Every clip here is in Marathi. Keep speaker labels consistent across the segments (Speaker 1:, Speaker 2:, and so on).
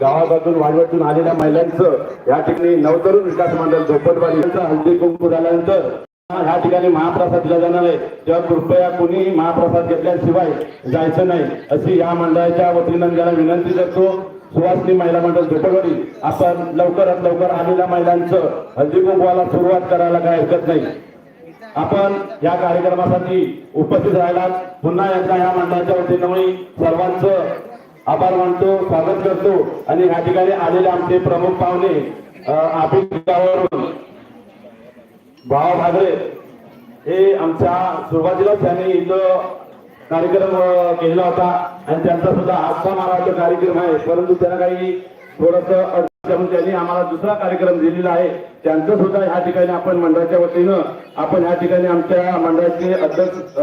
Speaker 1: गावागातून वाडवटून आलेल्या महिलांचं या ठिकाणी नवतरुण विकास मंडळ झोपटवाडी हल्दी कुंकू झाल्यानंतर ह्या ठिकाणी महाप्रसाद दिला जाणार आहे. तेव्हा कृपया कोणी महाप्रसाद घेतल्याशिवाय जायचं नाही अशी या मंडळाच्या वतीनं ज्याला विनंती करतो. सुवासनी महिला मंडळ झोपटवाडी आपण लवकरात लवकर आलेल्या महिलांचं हल्दी कुंकवाला सुरुवात करायला काय हरकत नाही. आपण या कार्यक्रमासाठी उपस्थित राहिला पुन्हा एकदा या मंडळाच्या वतीनं सर्वांचं आभार मानतो स्वागत करतो. आणि या ठिकाणी आलेले आमचे प्रमुख पाहुणे गावावरून. भाव भागरे हे आमच्या सुरुवातीला त्यांनी इथं कार्यक्रम केला होता. आणि त्यांचा सुद्धा आजचा माराचा कार्यक्रम आहे. परंतु त्यांना काही थोडस त्यांनी आम्हाला दुसरा कार्यक्रम दिलेला आहे. त्यांचं सुद्धा ह्या ठिकाणी आपण मंडळाच्या वतीनं आपण ह्या ठिकाणी आमच्या मंडळाचे अध्यक्ष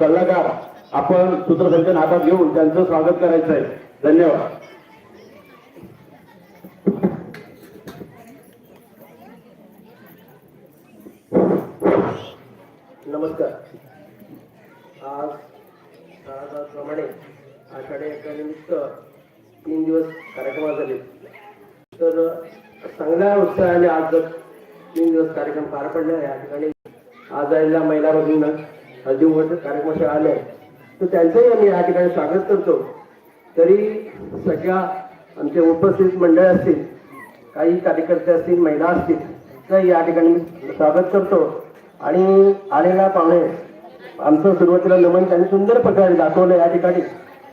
Speaker 1: सल्लागार आपण सूत्रसंचन हातात घेऊन त्यांचं स्वागत करायचं आहे. धन्यवाद.
Speaker 2: नमस्कार. आज प्रमाणे आषाढी एकानिमित्त तीन दिवस कार्यक्रम झाले. तर चांगल्या उत्साहाने आज तीन दिवस कार्यक्रम पार पडले या ठिकाणी आज आलेल्या महिला भगिनींना हळदी कुंकवाचे कार्यक्रम आले. तर त्यांचंही आम्ही या ठिकाणी स्वागत करतो. तरी सगळ्या आमचे उपस्थित मंडळ असतील काही कार्यकर्ते असतील महिला असतील तर या ठिकाणी मी स्वागत करतो. आणि आलेला पाहुणे आमचं सुरुवातीला नमन त्यांनी सुंदर प्रकारे दाखवलं या ठिकाणी.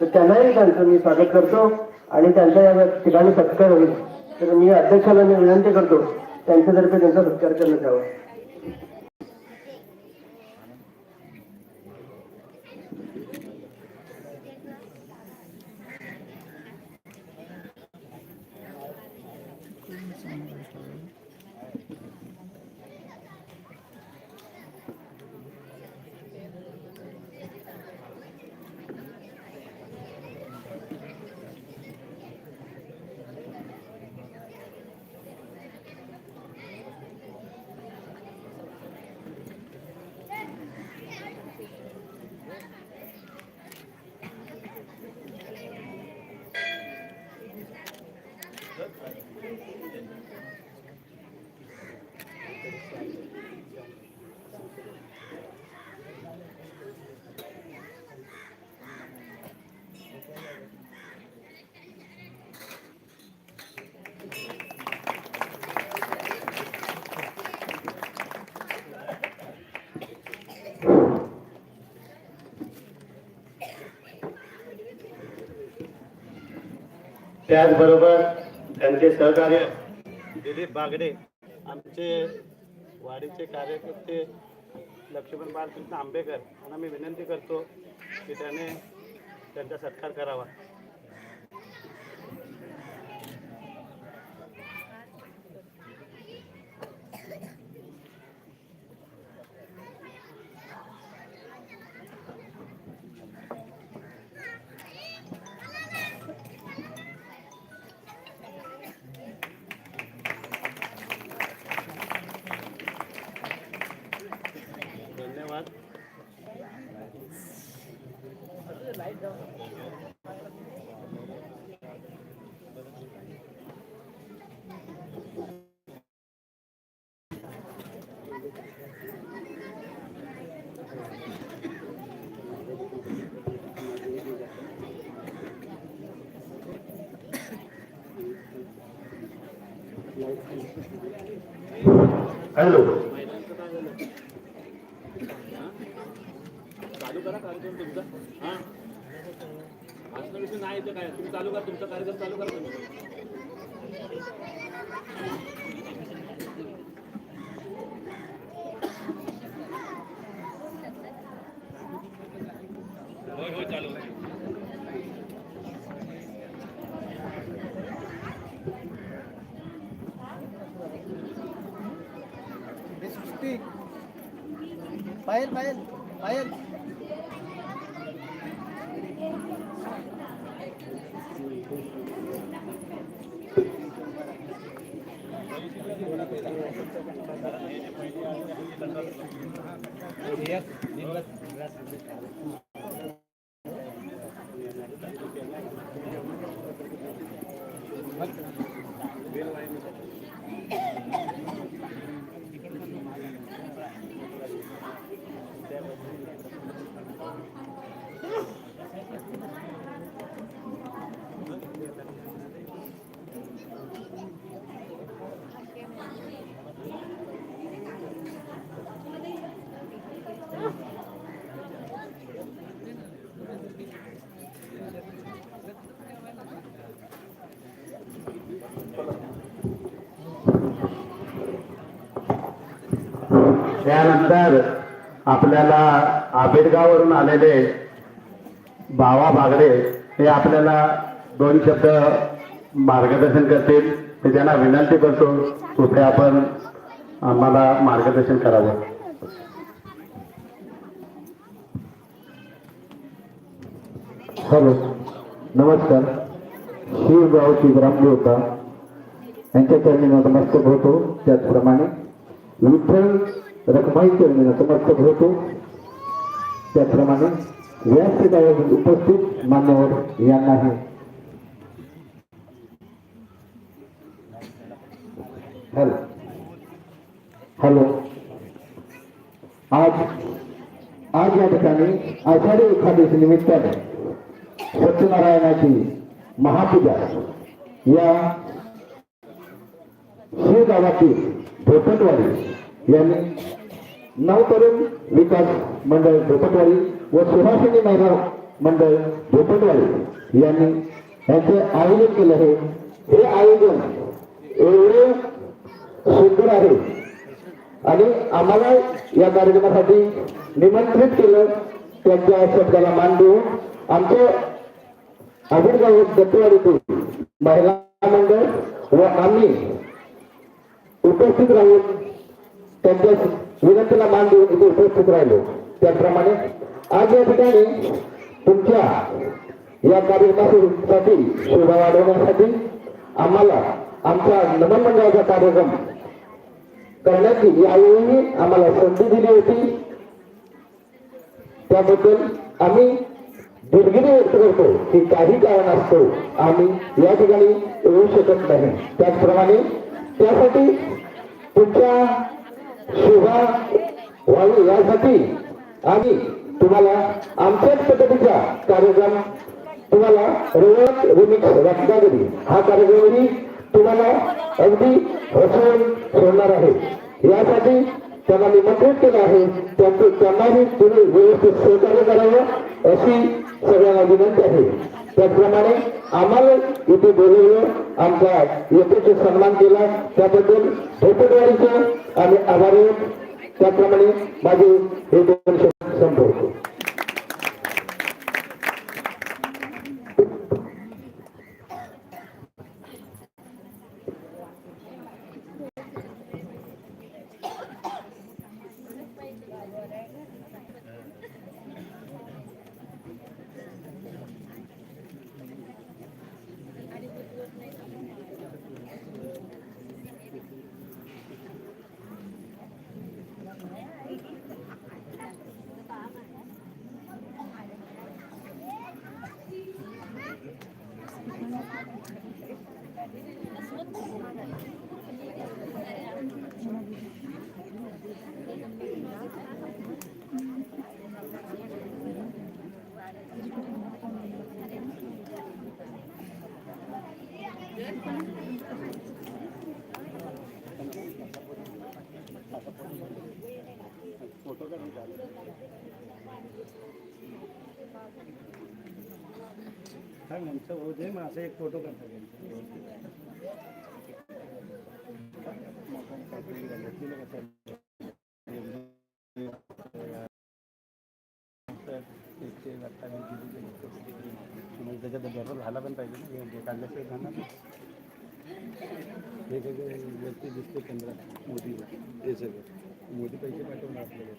Speaker 2: तर त्यांनाही त्यांचं मी स्वागत करतो आणि त्यांचा या ठिकाणी सत्कार होईल. तर मी अध्यक्षाला मी विनंती करतो त्यांच्यातर्फे त्यांचा सत्कार करण्यात यावा.
Speaker 1: त्याचबरोबर त्यांचे सहकार्य
Speaker 3: दिलीप बागडे आमचे वाडीचे कार्यकर्ते लक्ष्मण बाळकृष्ण आंबेकर यांना मी विनंती करतो की त्याने त्यांचा सत्कार करावा.
Speaker 1: हॅलो.
Speaker 3: काय झालं चालू करा कार्यक्रम तुमचा. हा. भाषण नाही येतं काय? तुम्ही चालू करा तुमचा कार्यक्रम चालू करा तुम्ही.
Speaker 2: पायल पायल पायल एक
Speaker 1: त्यानंतर आपल्याला आंबेडगाववरून आलेले बावा बागडे हे आपल्याला दोन शब्द मार्गदर्शन करतील. ते त्यांना विनंती करतो कुठे आपण आम्हाला मार्गदर्शन करावं.
Speaker 4: हॅलो नमस्कार. शिवगावची ग्रामदेवता यांच्या चरणी नतमस्तक होतो. त्याचप्रमाणे विठ्ठल रखमाई करण्याचा नतमस्तक होतो त्याप्रमाणे व्यासपीठावर उपस्थित मान्यवर यांनाही हॅलो हॅलो आज आज या ठिकाणी आषाढी एकादशी निमित्ताने सत्यनारायणाची महापूजा या शिव गावातील भोपटवाडी यांनी नवतरुण विकास मंडळ झोपटवाडी व सुहासिनी महिला मंडळ झोपटवाडी यांनी यांचे आयोजन केलं आहे. हे आयोजन एवढे सुंदर आहे. आणि आम्हाला या कार्यक्रमासाठी निमंत्रित केलं. त्यांच्या शब्दाला मान देऊन आमचे आबिरगाव दत्तवाडीतून महिला मंडळ व आम्ही उपस्थित राहून त्यांच्या विनंतीला मान देऊन इथे उपस्थित राहिलो. त्याचप्रमाणे आज या ठिकाणी तुमच्या या कार्यक्रमासाठी शोभा वाढवण्यासाठी आम्हाला आमच्या नमन मंडळाचा कार्यक्रम करण्याची यावेळी आम्हाला संधी दिली होती. त्याबद्दल आम्ही दिलगिरी व्यक्त करतो की काही कारण असतो आम्ही या ठिकाणी येऊ शकत नाही. त्याचप्रमाणे त्यासाठी तुमच्या शोभा व्हावी यासाठी आम्ही तुम्हाला आमच्याच पद्धतीचा कार्यक्रम तुम्हाला रोवत रिमिक्स रत्नागिरी हा कार्यक्रमही तुम्हाला अगदी हसवून सोडणार आहे. यासाठी त्यांना निमंत्रित केलं आहे. त्यांचे त्यांनाही तुम्ही व्यवस्थित सहकार्य करावं अशी सगळ्यांना विनंती आहे. त्याचप्रमाणे आम्हाला इथे बोलवलं आमचा यथोचित सन्मान केला. त्याबद्दल भोपटवाडीचे आम्ही आभारी त्याप्रमाणे माझे हे दोन शब्द संपवतो.
Speaker 5: माझा एक फोटो करता त्याच्यात बरोबर झाला पण पाहिजे ना हे काढल्याशिवाय जाणार नाही. हे सगळं व्यक्ती दिसते केंद्रात मोदीला. हे सगळं. मोदी पैसे पाठवून आपल्याला.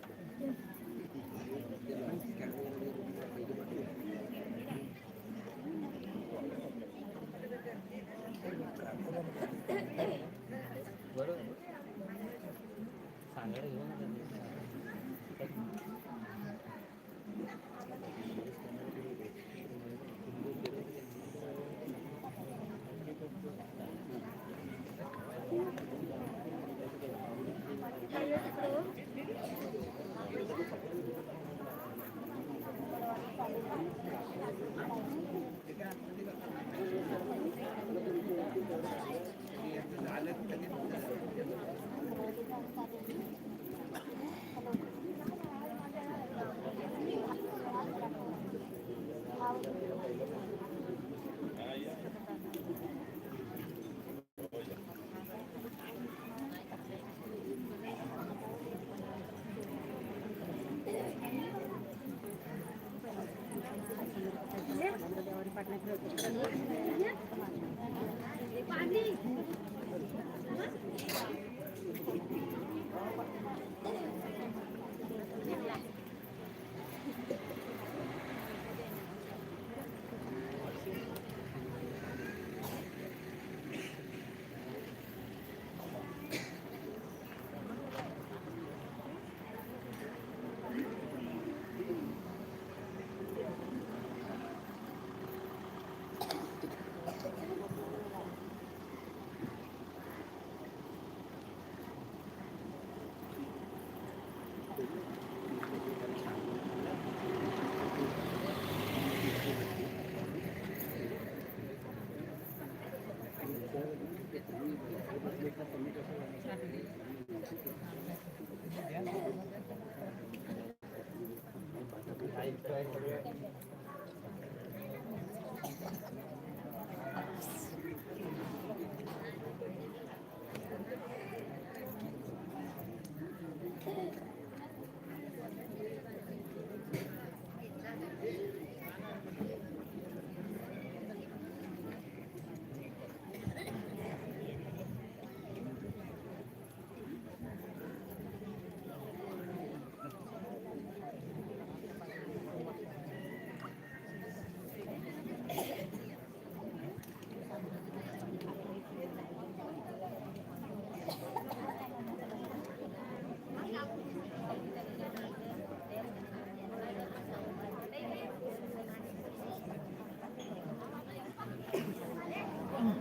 Speaker 5: Gracias.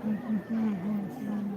Speaker 5: Mm-hmm.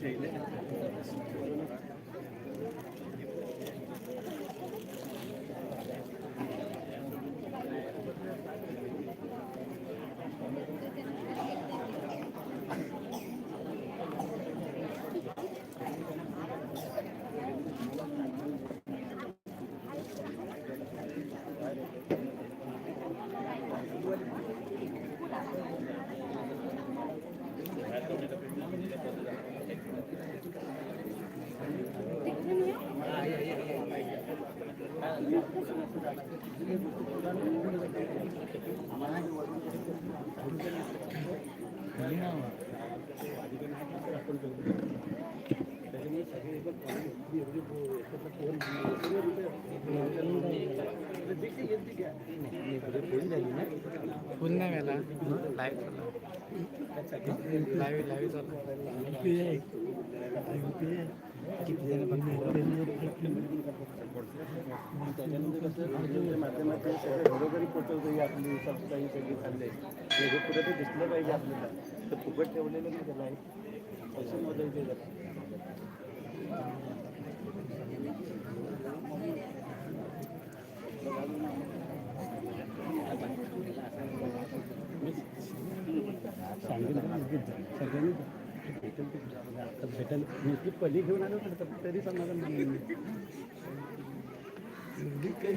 Speaker 5: ചെയ്ത് नाही व्हायला लाईव्ह लाईव्ह लाईव्ह चालू त्याच्यानंतर कसं माध्यमाचे घरोघरी पोचवतो आपली सबस्क्राईब सगळी चालले हे। कुठं ते दिसलं पाहिजे आपल्याला तर फुकट ठेवलेलं नाही त्याला पैसे मोजायचे जरा सगळ्यांनी भेटेल ते आता भेटेल मी पली घेऊन आलो तर तरी समाधान नाही. काही